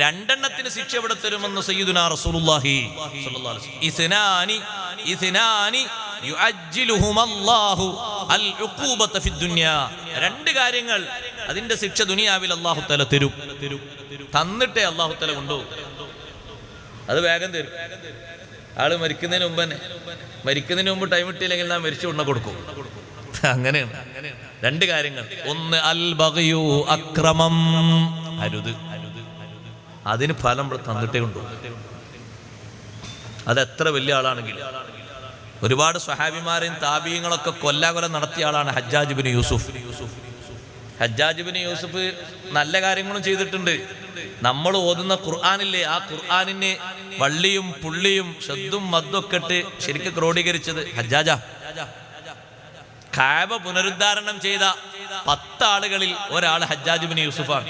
രണ്ടെണ്ണത്തിന് ശിക്ഷ എവിടെ തരുമെന്ന് സയ്യിദുനാ റസൂലുള്ളാഹി രണ്ട് കാര്യങ്ങൾ അതിന്റെ ശിക്ഷ ദുനിയാവിൽ അള്ളാഹു തല തരും. തന്നിട്ടേ അള്ളാഹു തല കൊണ്ടുപോകും. അത് വേഗം തരും. ആൾ മരിക്കുന്നതിന് മുമ്പ് തന്നെ. മരിക്കുന്നതിന് മുമ്പ് ടൈം ഇട്ടില്ലെങ്കിൽ ഞാൻ മരിച്ചു ഉണ്ണ കൊടുക്കും. അങ്ങനെയാണ്. രണ്ട് കാര്യങ്ങൾ. ഒന്ന് അൽ ബഗയു അക്രമം. അരുത്. അതിന് ഫലം ഇവിടെ തന്നിട്ടേ ഉണ്ടോ അത് എത്ര വലിയ ആളാണെങ്കിലും. ഒരുപാട് സ്വഹാബിമാരെയും താപീയങ്ങളൊക്കെ കൊല്ലാകൊല നടത്തിയ ആളാണ് Hajjaj bin Yusuf. Hajjaj Yusuf നല്ല കാര്യങ്ങളും ചെയ്തിട്ടുണ്ട്. നമ്മൾ ഓതുന്ന ഖുർആാനില്ലേ? ആ ഖുർആാനിന് വള്ളിയും പുള്ളിയും ശബ്ദും മദ്ദൊക്കെ ഇട്ട് ശരിക്കും ക്രോഡീകരിച്ചത് ഹജ്ജാജ. കാബ പുനരുദ്ധാരണം ചെയ്ത പത്താളുകളിൽ ഒരാൾ ഹജ്ജാജ് ബിൻ യൂസുഫാണ്.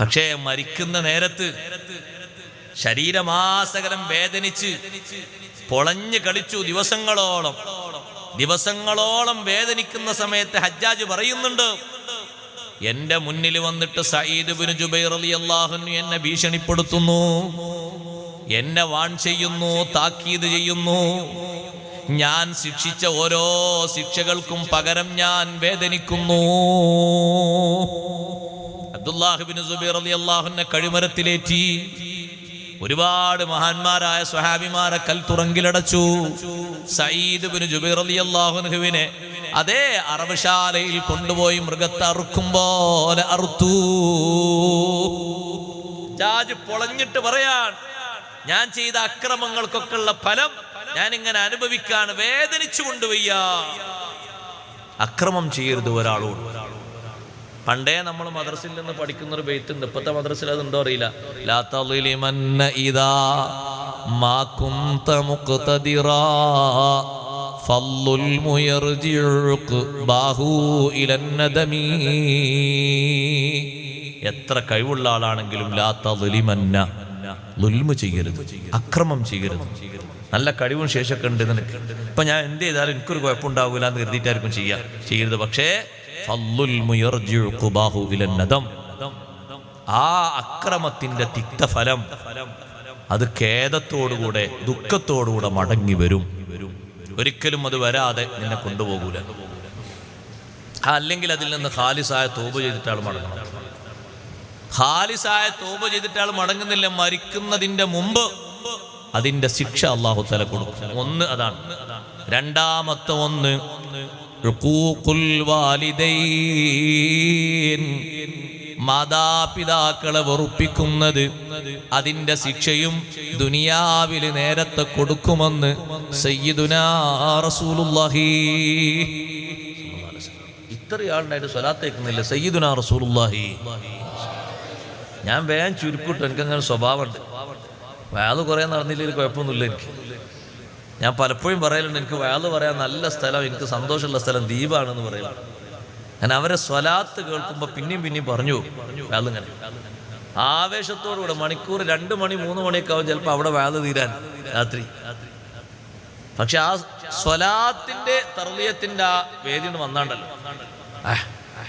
പക്ഷേ മരിക്കുന്ന നേരത്ത് ശരീരമാസകലം വേദനിച്ച് പൊളഞ്ഞു കളിച്ചു ദിവസങ്ങളോളം ദിവസങ്ങളോളം വേദനിക്കുന്ന സമയത്ത് ഹജ്ജാജ് പറയുന്നുണ്ട് എന്റെ മുന്നിൽ വന്നിട്ട് സയ്യിദ് ബിൻ ജുബൈർ അലി അള്ളാഹുനു എന്നെ ഭീഷണിപ്പെടുത്തുന്നു എന്നെ വാൺ ചെയ്യുന്നു താക്കീത് ചെയ്യുന്നു. ഞാൻ ശിക്ഷിച്ച ഓരോ ശിക്ഷകൾക്കും പകരം ഞാൻ വേദനിക്കുന്നു. സുബൈർ കഴിമരത്തിലേറ്റി. ഒരുപാട് മഹാന്മാരായ സ്വഹാബിമാരെ കൽത്തുറങ്കിലടച്ചു സയ്യിദ് ബിൻ ജുബൈർ അതേ അറവശാലയിൽ കൊണ്ടുപോയി മൃഗത്തെ അറുക്കും പോലെ അറുത്തു. ജാജ് പൊളഞ്ഞിട്ട് പറയാൻ ഞാൻ ചെയ്ത അക്രമങ്ങൾക്കൊക്കെ ഉള്ള ഫലം ഞാൻ ഇങ്ങനെ അനുഭവിക്കാൻ വേദനിച്ചു കൊണ്ടുവയ്യ അക്രമം ചെയ്യരുത് ഒരാളോട്. പണ്ടേ നമ്മൾ മദ്രസിൽ നിന്ന് പഠിക്കുന്ന ഒരു ബെയ്ത്തുണ്ട്. ഇപ്പോഴത്തെ മദ്രസിൽ അതുണ്ടോ അറിയില്ല. ലാ തളിലിമന്ന ഇദാ മാ കുന്ത മുഖ്തദിറാ ഫള്ളുൽ മുയർജിഉക് ബാഹു എത്ര കഴിവുള്ള ആളാണെങ്കിലും ലാത്തലിമന്ന ലുൽമ് ചെയ്യരുത് അക്രമം ചെയ്യരുത്. നല്ല കഴിവും ശേഷമൊക്കെ ഉണ്ട് നിനക്ക്. ഇപ്പൊ ഞാൻ എന്ത് ചെയ്താലും എനിക്കൊരു കുഴപ്പമുണ്ടാവില്ല എന്ന് കരുതിയിട്ടായിരിക്കും ചെയ്യുക ചെയ്യരുത്. പക്ഷേ ആ അക്രമത്തിന്റെ തിക്തഫലം അത് ഖേദത്തോടുകൂടെ ദുഃഖത്തോടുകൂടെ മടങ്ങി വരും. ഒരിക്കലും അത് വരാതെ നിന്നെ കൊണ്ടുപോകൂല. അല്ലെങ്കിൽ അതിൽ നിന്ന് ഖാലിസായ തോപ് ചെയ്തിട്ടാൾ മടങ്ങണം. ഖാലിസായ തോപ് ചെയ്തിട്ടാൾ മടങ്ങുന്നില്ല മരിക്കുന്നതിന്റെ മുമ്പ് അതിന്റെ ശിക്ഷ അള്ളാഹു തല കൊടുക്കും. ഒന്ന് അതാണ്. രണ്ടാമത്തെ ഒന്ന്. മാതാപിതാക്കളെ വെറുപ്പിക്കുന്നത് അതിന്റെ ശിക്ഷയും ദുനിയാവിൽ നേരത്തെ കൊടുക്കുമെന്ന് സയ്യിദുനാ റസൂലുള്ളാഹി. ഇത്രയാളുണ്ടായിട്ട് സ്വലാത്തേക്കുന്നില്ല സയ്യിദുനാ റസൂലുള്ളാഹി. ഞാൻ വേഗം ചുരുക്കിട്ടു എനിക്കങ്ങനെ സ്വഭാവമുണ്ട്. വയാത് കുറേ നടന്നില്ലെങ്കിൽ കുഴപ്പമൊന്നുമില്ല എനിക്ക്. ഞാൻ പലപ്പോഴും പറയലുണ്ട് എനിക്ക് വയാൾ പറയാൻ നല്ല സ്ഥലം എനിക്ക് സന്തോഷമുള്ള സ്ഥലം ദ്വീപാണെന്ന് പറയലുണ്ട് ഞാൻ അവരെ സ്വലാത്ത് കേൾക്കുമ്പോൾ പിന്നെയും പിന്നെയും പറഞ്ഞു വയാളിങ്ങനെ ആവേശത്തോടുകൂടെ മണിക്കൂർ രണ്ട് മണി മൂന്ന് മണിയൊക്കെ ആവും ചിലപ്പോൾ അവിടെ വയാൾ തീരാൻ രാത്രി. പക്ഷെ ആ സ്വലാത്തിന്റെ തർലീയത്തിന്റെ ആ വേദി വന്നാണ്ടല്ലോ.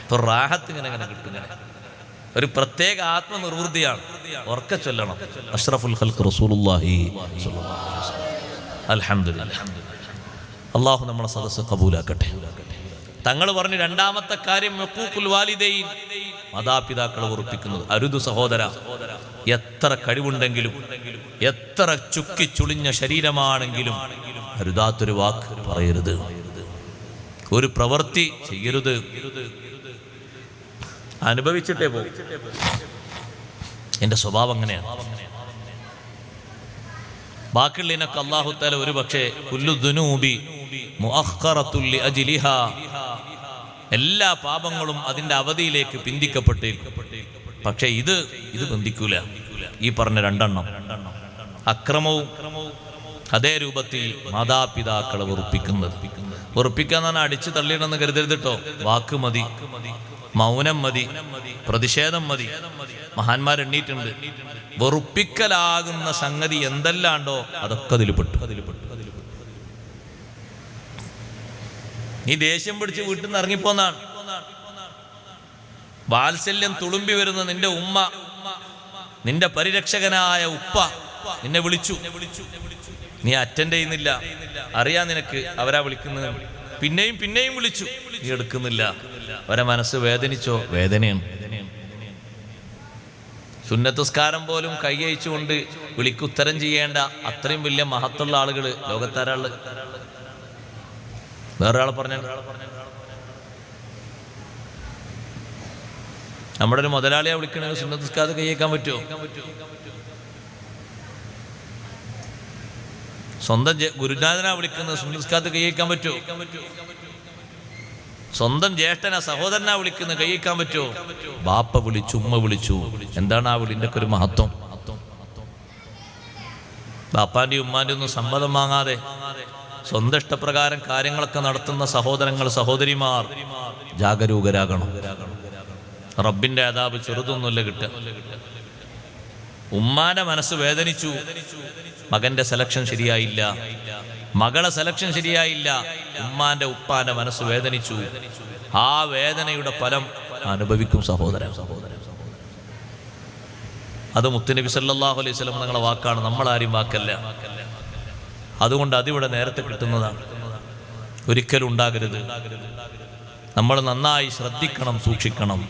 ഇപ്പൊ റാഹത്ത് ഇങ്ങനെ ഇങ്ങനെ കിട്ടും ഒരു പ്രത്യേക ആത്മനിർവൃത്തിയാണ് ഉറക്കെ ചൊല്ലണം. അഷ്റഫുൽ ഖൽഖ് റസൂലുള്ളാഹി അള്ളാഹു നമ്മളെ സദസ്സ് കബൂലാക്കട്ടെ. തങ്ങൾ പറഞ്ഞു രണ്ടാമത്തെ കാര്യം ഹുഖൂഖുൽ വാലിദൈൻ മാതാപിതാക്കളെ ഉറപ്പിക്കുന്നത്. അരുതു സഹോദര എത്ര കഴിവുണ്ടെങ്കിലും എത്ര ചുക്കി ചുളിഞ്ഞ ശരീരമാണെങ്കിലും അരുതാത്തൊരു വാക്ക് പറയരുത്. ഒരു പ്രവൃത്തി ചെയ്യരുത്. അനുഭവിച്ചിട്ടേ പോകും എന്റെ സ്വഭാവം അങ്ങനെയാണ്. ബാക്കിയുള്ളതിനൊക്കെ അള്ളാഹു താല ഒരു പക്ഷേ എല്ലാ പാപങ്ങളും അതിന്റെ അവധിയിലേക്ക് പിന്തിക്കപ്പെട്ടേക്കും. പക്ഷെ ഇത് ഇത് ബന്ധിക്കൂല. ഈ പറഞ്ഞ രണ്ടെണ്ണം. അക്രമവും അതേ രൂപത്തിൽ മാതാപിതാക്കളെ വെറുപ്പിക്കുന്നത്. ഉറപ്പിക്കാന്നാണ് തന്നെ അടിച്ചു തള്ളിയിടണമെന്ന് കരുതരുതിട്ടോ വാക്ക് മതി. മൗനം മതി. പ്രതിഷേധം മതി. മഹാന്മാർ എണ്ണീട്ടുണ്ട് വെറുപ്പിക്കലാകുന്ന സംഗതി എന്തെല്ലാണ്ടോ അതൊക്കെ അതിൽ പെട്ടു നീ ദേഷ്യം പിടിച്ച് വീട്ടിൽ നിന്ന് ഇറങ്ങിപ്പോന്നാണ്. വാത്സല്യം തുളുമ്പി വരുന്ന നിന്റെ ഉമ്മ നിന്റെ പരിരക്ഷകനായ ഉപ്പ നിന്നെ വിളിച്ചു. നീ അറ്റൻഡ് ചെയ്യുന്നില്ല. അറിയാൻ നിനക്ക് അവരാ വിളിക്കുന്നത് പിന്നെയും പിന്നെയും വിളിച്ചു. നീ എടുക്കുന്നില്ല. അവരെ മനസ്സ് വേദനിച്ചോ? വേദനയാണ്. സുന്നത്തസ്കാരം പോലും കൈയച്ചുകൊണ്ട് വിളിക്കുത്തരം ചെയ്യേണ്ട അത്രയും വലിയ മഹത്തുള്ള ആളുകൾ ലോകത്താരാൾ വേറൊരാൾ പറഞ്ഞ? നമ്മുടെ ഒരു മുതലാളിയെ വിളിക്കണമെങ്കിൽ സുന്നത്തുസ്കാരം കൈയേക്കാൻ പറ്റുമോ? സ്വന്തം ഗുരുനാഥനാ വിളിക്കുന്നത് സുന്നത്തസ്കാരത്ത് കൈയേക്കാൻ പറ്റുമോ? സ്വന്തം ജ്യേഷ്ഠനാ സഹോദരനാ വിളിക്കുന്ന കൈയേക്കാൻ പറ്റുമോ? ബാപ്പ വിളിച്ചു ഉമ്മ വിളിച്ചു. എന്താണ് ആ വിളിന്റെ ഒക്കെ ഒരു മഹത്വം? ബാപ്പാന്റെ ഉമ്മാന്റെ ഒന്നും സമ്മതം വാങ്ങാതെ സ്വന്തം ഇഷ്ടപ്രകാരം കാര്യങ്ങളൊക്കെ നടത്തുന്ന സഹോദരങ്ങൾ സഹോദരിമാർ ജാഗരൂകരാകണം. റബ്ബിന്റെ അതാപ് ചെറുതൊന്നുമില്ല കിട്ടുക. ഉമ്മാന്റെ മനസ്സ് വേദനിച്ചു. മകന്റെ സെലക്ഷൻ ശരിയായില്ല. മകളെ സെലക്ഷൻ ശരിയായില്ല. ഉമ്മാന്റെ ഉപ്പാന്റെ മനസ്സ് വേദനിച്ചു. ആ വേദനയുടെ ഫലം അനുഭവിക്കും സഹോദരൻ. സഹോദരൻ അത് മുത്തുനബി സല്ലല്ലാഹു അലൈഹി സ്വലം നിങ്ങളെ വാക്കാണ്. നമ്മളാരും വാക്കല്ല. അതുകൊണ്ട് അതിവിടെ നേരത്തെ കിട്ടുന്നതാണ്. ഒരിക്കലും ഉണ്ടാകരുത്. നമ്മൾ നന്നായി ശ്രദ്ധിക്കണം സൂക്ഷിക്കണം.